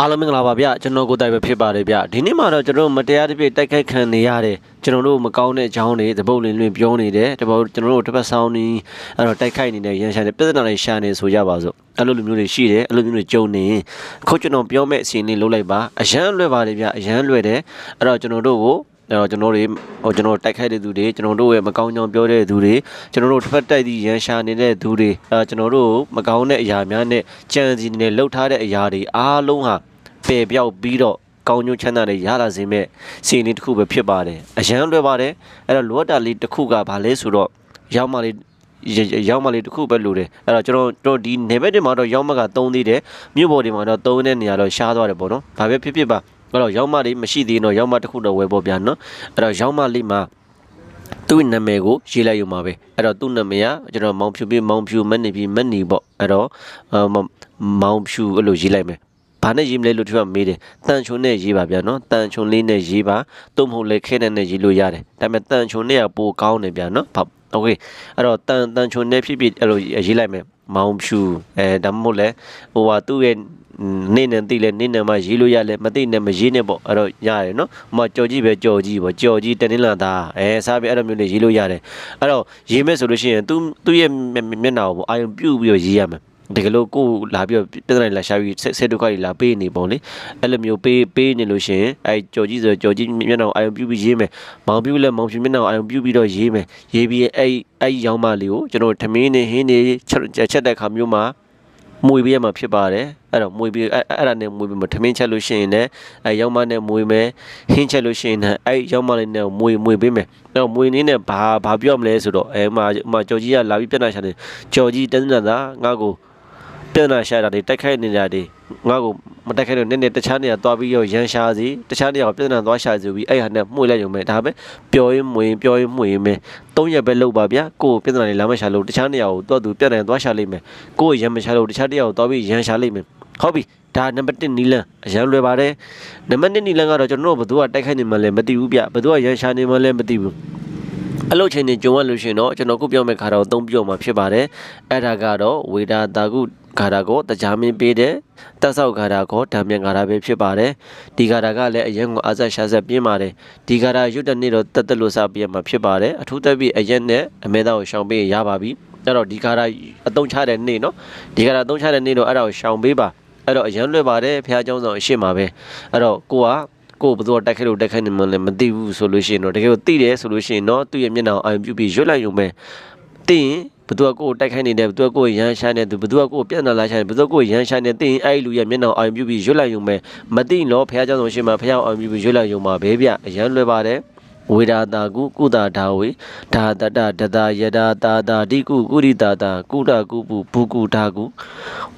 အားလုံးမင်္ဂလာပါဗျကျွန်တော်ကိုယ်တိုင်ပဲဖြစ်ပါတယ်ဗျဒီနေ့မှာတော့ကျွန်တော်တို့မတရားတစ်ပြည့်တိုက်ခိုက်ခံနေရတယ်ကျွန်တော်တို့မကောင်းတဲ့အကြောင်းတွေသဘုတ်လင်းလင်းပြောနေတယ်တဘောကျွန်တော်တို့တစ်ပတ်ဆောင်နေအဲ့တော့တိုက်ခိုက်နေတဲ့ရန်ရှာတဲ့ပြဿနာတွေရှာနေဆိုကြပါစို့အဲ့လိုလိုမျိုးတွေရှိတယ်အဲ့လိုမျိုးတွေကြုံနေရင်အခုကျွန်တော်ပြောမဲ့အစီအစဉ်လေးလုပ်လိုက်ပါအရန်လွယ်ပါတယ်ဗျအရန်လွယ်တယ်အဲ့တော့ကျွန်တော်တို့ကို အဲ့တော့ကျွန်တော်တွေဟိုကျွန်တော်တိုက်ခိုက်တဲ့သူတွေကျွန်တော်တို့ရဲ့မကောင်းကြောင်ပြောတဲ့သူတွေကျွန်တော်တို့တစ်ဖက်တိုက်ပြီးရန်ရှာနေတဲ့သူတွေအဲကျွန်တော်တို့မကောင်းတဲ့အရာများနဲ့ကြံစီနေလှုပ်ထားတဲ့အရာတွေအားလုံးဟာပယ်ပြောက်ပြီးတော့ကောင်းကျိုးချမ်းသာတွေရလာစေမဲ့စီရင်တစ်ခုပဲဖြစ်ပါတယ်အရန်လွယ်ပါတယ်အဲ့တော့လိုအပ်တာလေးတစ်ခုကဘာလဲဆိုတော့ရောက်မှလေးရောက်မှလေးတစ်ခုပဲလိုတယ်အဲ့တော့ကျွန်တော်တို့ဒီနေဘက်တွေမှာတော့ရောက်မှက3သေးတယ်မြို့ပေါ်တွေမှာတော့3တဲ့နေရာတော့ရှားသွားတယ်ပေါ့နော်ဘာပဲဖြစ်ဖြစ်ပါ အဲ့တော့ရောက်မှလေးမရှိသေးရင်တော့ရောက်မှတစ်ခုတော့ဝယ်ပေါ်ပြန်နော်အဲ့တော့ရောက်မှလေးမှာ သူ့နာမည်ကိုရေးလိုက်ရုံပါပဲအဲ့တော့သူ့နာမည်ကကျွန်တော်မောင်ဖြူပြီးမောင်ဖြူမက်နေပြီးမက်နေပေါ့အဲ့တော့အာမမောင်ဖြူအဲ့လိုရေးလိုက်မယ်ဘာနဲ့ရေးမလဲလို့သူကမေးတယ်တန်ချုံနဲ့ရေးပါဗျာနော်တန်ချုံလေးနဲ့ရေးပါသို့မဟုတ်လေခဲတဲ့နဲ့ရေးလို့ရတယ်ဒါပေမဲ့တန်ချုံနဲ့ကပိုကောင်းတယ်ဗျာနော်ဟုတ်โอเคအဲ့တော့တန်တန်ချုံနဲ့ဖြစ်ဖြစ်အဲ့လိုရေးလိုက်မယ်မောင်ဖြူအဲဒါမှမဟုတ်လေဟိုဟာသူ့ရဲ့ နေနဲ့တိလဲနေနဲ့မှရေးလို့ရလဲမသိနဲ့မရေးနဲ့ပေါ့အဲ့တော့ရတယ်နော်ဟိုမှာကြော်ကြီးပဲကြော်ကြီးပေါ့ကြော်ကြီးတနင်္လာသားအဲစားပြီးအဲ့လိုမျိုးလေးရေးလို့ရတယ်အဲ့တော့ရေးမဲ့ဆိုလို့ရှိရင်သူသူ့ရဲ့မျက်နှာကိုပေါ့အာယုံပြုတ်ပြီးတော့ရေးရမယ်တကယ်လို့ကိုယ်လာပြီးတော့ပြဿနာလာရှာပြီးဆက်ဆက်ဒုက္ခတွေလာပေးနေပုံလေအဲ့လိုမျိုးပေးပေးနေလို့ရှိရင်အဲကြော်ကြီးဆိုကြော်ကြီးမျက်နှာကိုအာယုံပြုတ်ပြီးရေးမယ်မောင်ပြုတ်လည်းမောင်ပြုတ်မျက်နှာကိုအာယုံပြုတ်ပြီးတော့ရေးမယ်ရေးပြီးအဲ့အဲ့ရောင်းမလေးကိုကျွန်တော်ထမင်းနေဟင်းနေချက်ချက်တဲ့ခါမျိုးမှာမွေပေးရမှာဖြစ်ပါတယ် အဲ့တော့မွေပေးအဲ့အဲ့ဒါနဲ့မွေပေးမှာထမင်းချက်လို့ရှိရင်လည်းအဲရောက်မနဲ့မွေမယ်ဟင်းချက်လို့ရှိရင်လည်းအဲ့ရောက်မလေးနဲ့မွေမွေပေးမယ်အဲ့တော့မွေနည်းနဲ့ဘာဘာပြောမလဲဆိုတော့အဲမှာမှာကြော်ကြီးကလာပြီးပြဿနာရှာတယ်ကြော်ကြီးတန်းတန်းသာငါ့ကိုပြဿနာရှာတာတွေတိုက်ခိုက်နေတာတွေငါ့ကိုမတိုက်ခိုက်တော့နည်းနည်းတခြားနေရာသွားပြီးတော့ရန်ရှာစီတခြားနေရာကိုပြဿနာသွားရှာစီပြီးအဲ့ဟာနဲ့မှုလိုက်ရုံပဲဒါပဲပျော်ရင်မွေပျော်ရင်မွေမယ်သုံးရက်ပဲလောက်ပါဗျာကိုယ်ပြဿနာတွေလာမရှာလို့တခြားနေရာကိုတော့သူပြဿနာသွားရှာလိမ့်မယ်ကိုယ်ရန်မရှာလို့တခြားနေရာကိုသွားပြီးရန်ရှာလိမ့်မယ် ဟုတ်ပြီဒါနံပါတ်1နီလန်အရန်လွယ်ပါတယ်နံပါတ်2နီလန်ကတော့ကျွန်တော်တို့ဘယ်သူကတိုက်ခိုက်နေမှလဲမသိဘူးဗျဘယ်သူကရန်ရှာနေမှလဲမသိဘူးအလုပ်ချိန်နေကြုံရလို့ရှိရင်တော့ကျွန်တော်ခုပြောမယ့်ခါတော့အသုံးပြုမှာဖြစ်ပါတယ်အဲ့ဒါကတော့ဝေဒာတာကုခါတာကိုတရားမင်းပေးတဲ့တက်ဆောက်ခါတာကိုဓာမြန်ခါတာပဲဖြစ်ပါတယ်ဒီခါတာကလည်းအရင်ကအားဆက်ရှာဆက်ပြင်းပါတယ်ဒီခါတာရွတ်တဲ့နေ့တော့တက်တက်လို့စပြရမှာဖြစ်ပါတယ်အထူးသဖြင့်အရက်နဲ့အမဲသားကိုရှောင်ပေးရပါပြီအဲ့တော့ဒီခါတာအတုံးချတဲ့နေ့နော်ဒီခါတာအတုံးချတဲ့နေ့တော့အဲ့ဒါကိုရှောင်ပေးပါ အဲ့တော့အရန်လွယ်ပါတယ်ဖះเจ้าဆောင်အရှိမှာပဲအဲ့တော့ကိုကကိုဘယ်သူကတိုက်ခိုက်လို့တိုက်ခိုက်နေမှလည်းမသိဘူးဆိုလို့ရှိရင်တော့တကယ်ကိုသိတယ်ဆိုလို့ရှိရင်တော့သူ့ရဲ့မျက်နှာကိုအာရုံပြုပြီးရွတ်လိုက်ရုံပဲသိရင်ဘသူကကိုယ်တိုက်ခိုက်နေတယ်ဘသူကကိုယ်ရန်ရှာနေတယ်ဘသူကကိုယ်ပြက်နာလာရှာနေဘသူကကိုယ်ရန်ရှာနေသိရင်အဲ့ဒီလူရဲ့မျက်နှာကိုအာရုံပြုပြီးရွတ်လိုက်ရုံပဲမသိရင်တော့ဖះเจ้าဆောင်ရှိမှာဖះအာရုံပြုပြီးရွတ်လိုက်ရုံပါပဲဗျအရန်လွယ်ပါတယ် ဝေဒာတာကုကုတာဒါဝေဓာတတဒတယဒာတာတာတိကုကုရိတာတာကုတကုပုဘူကုဓာကု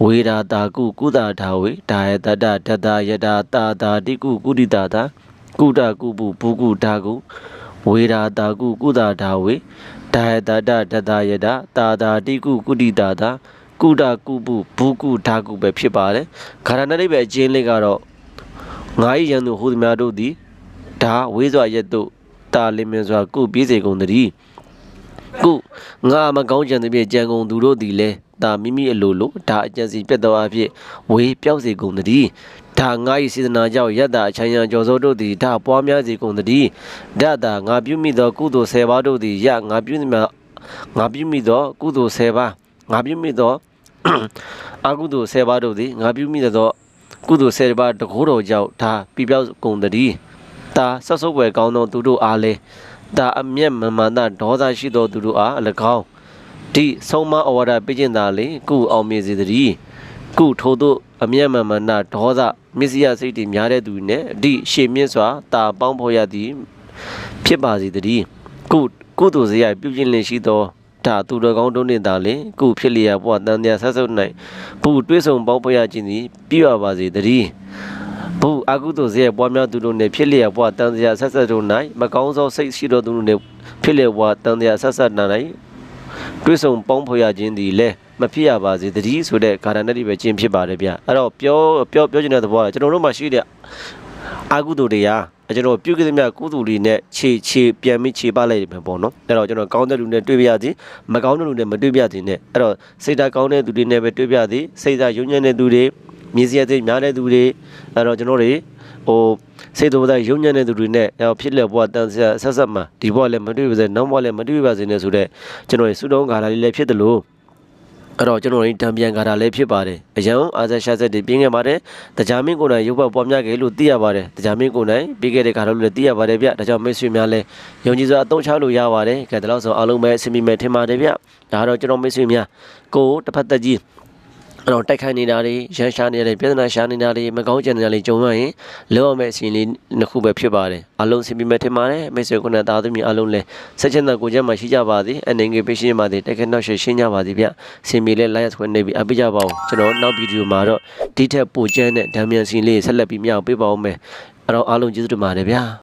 ဝေဒာတာကုကုတာဒါဝေဓာယတတဒတယဒာတာတာတိကုကုရိတာတာကုတကုပုဘူကုဓာကုဝေဒာတာကုကုတာဒါဝေဓာယတတဒတယဒာတာတာတိကုကုရိတာတာကုတကုပုဘူကုဓာကုပဲဖြစ်ပါတယ်ခန္ဓာနဲ့ပဲအချင်းလေးကတော့ငါးရန်သူဟူသည်များတို့သည်ဒါဝေးစွာရက်တို့ တာလင်းမြစွာကုပြေးစေကုန်တည်းကုငါမကောင်းကြံသည်ဖြင့်ကြံကုန်သူတို့သည်လည်းဒါမိမိအလိုလိုဒါအကြံစီပြတ်သောအဖြစ်ဝေးပြောက်စေကုန်တည်းဒါငါ၏စေတနာကြောင့်ယတ္တာအချမ်းရန်ကြော်စိုးတို့သည်ဒါပွားများစေကုန်တည်းဒတ်တာငါပြုမိသောကုသိုလ်၁၀ပါးတို့သည်ယငါပြုမိငါပြုမိသောကုသိုလ်၁၀ပါးငါပြုမိသောအကုသိုလ်၁၀ပါးတို့သည်ငါပြုမိသောကုသိုလ်၁၀ပါးတကိုးတော်ကြောင့်ဒါပြပြောက်ကုန်တည်း တာဆက်ဆုပ်ွယ်ကောင်းသောသူတို့အားလည်းတာအမျက်မမှန်သောဒေါသရှိသောသူတို့အားအ၎င်းဒီဆုံးမဩဝါဒပေးခြင်းသာလေကုအောင်မြင်စေတည်းကုထို့သောအမျက်မမှန်သောဒေါသမစ္စယစိတ်တွေများတဲ့သူနှင့်ဒီရှေမြင့်စွာတာပေါင်းဖော်ရသည်ဖြစ်ပါစေတည်းကုကုသိုလ်စရိုက်ပြုခြင်းလင်ရှိသောဒါသူတော်ကောင်းတို့နှင့်သာလေကုဖြစ်လျက်ဘဝတန်တရားဆက်ဆုပ်၌ဘူတွဲဆောင်ပေါင်းဖော်ရခြင်းသည်ပြည့်ရပါစေတည်း ဘုအာကုသိုလ်စေပွားများသူတို့နှင့်ဖြစ်လျက်ဘွားတန်တရားဆက်ဆက်တို့၌မကောင်းသောစိတ်ရှိတော်သူတို့နှင့်ဖြစ်လျက်ဘွားတန်တရားဆက်ဆက်၌တွဲဆောင်ပေါင်းဖော်ရခြင်းသည်လည်းမဖြစ်ရပါစေတည်းဆိုတဲ့ဂါရဏတိပဲကျင့်ဖြစ်ပါတယ်ဗျအဲ့တော့ပြောပြောပြောချင်တဲ့သဘောကကျွန်တော်တို့မှာရှိတဲ့အာကုသိုလ်တရားကျွန်တော်ပြုခဲ့သမျှကုသိုလ်တွေနဲ့ခြေခြေပြန်ပြီးခြေပလိုက်မယ်ပေါ့နော်အဲ့တော့ကျွန်တော်ကောင်းတဲ့လူနဲ့တွေ့ပြရသည်မကောင်းတဲ့လူနဲ့မတွေ့ပြသည်နဲ့အဲ့တော့စိတ်ဓာတ်ကောင်းတဲ့သူတွေနဲ့ပဲတွေ့ပြသည်စိတ်ဓာတ်ယုံညံ့တဲ့သူတွေ မြေစရတဲ့များတဲ့သူတွေအဲ့တော့ကျွန်တော်တွေဟိုစိတ်တော်သားယုံညံ့တဲ့သူတွေနဲ့ဟိုဖြစ်လက်ဘဝတန်ဆက်ဆက်ဆက်မှာဒီဘဝလည်းမတွေ့ပါစေနောက်ဘဝလည်းမတွေ့ပါစေနဲ့ဆိုတော့ကျွန်တော်တွေစုတောင်းကာလာလေးလည်းဖြစ်တယ်လို့အဲ့တော့ကျွန်တော်တို့တံပြန်ကာတာလည်းဖြစ်ပါတယ်အရန်အာဇာရှာဆက်တွေပြင်းခဲ့ပါတယ်တကြမင်းကိုယ်တိုင်ရုပ်ဘပွားများခဲ့လို့သိရပါတယ်တကြမင်းကိုယ်တိုင်ပြီးခဲ့တဲ့ကာတာလို့လည်းသိရပါတယ်ဗျဒါကြောင့်မိတ်ဆွေများလည်းယုံကြည်စွာအသုံးချလို့ရပါတယ်ကဲဒါလို့ဆိုအားလုံးပဲအဆင်ပြေမယ်ထင်ပါတယ်ဗျဒါကတော့ကျွန်တော်မိတ်ဆွေများကိုယ်တစ်ဖက်သက်ကြီး အဲ့တော့တိုက်ခိုက်နေတာတွေရန်ရှာနေတာတွေပြည်ထနာရှာနေတာတွေမကောင်းကြံနေတာတွေကြုံရရင်လောရမယ့်အစီအလေးနှစ်ခုပဲဖြစ်ပါတယ်အားလုံးအဆင်ပြေမယ်ထင်ပါတယ်မိတ်ဆွေကိုယ်နဲ့သားသမီးအားလုံးလည်းဆက်ချင်တဲ့ကိုယ်ချက်မှရှိကြပါသည်အနေငယ်ပေးရှင်းပါသည်တိုက်ခိုက်နောက်ရှင်းရှင်းကြပါသည်ဗျဆင်ပြေလဲ like ဆွဲနေပြီအပိကြပါဦးကျွန်တော်နောက်ဗီဒီယိုမှာတော့ဒီထက်ပိုကျန်းတဲ့ဓာတ်မြန်စီလေးဆက်လက်ပြီးမြောက်ပေးပါဦးမယ်အဲ့တော့အားလုံးကျေးဇူးတင်ပါတယ်ဗျာ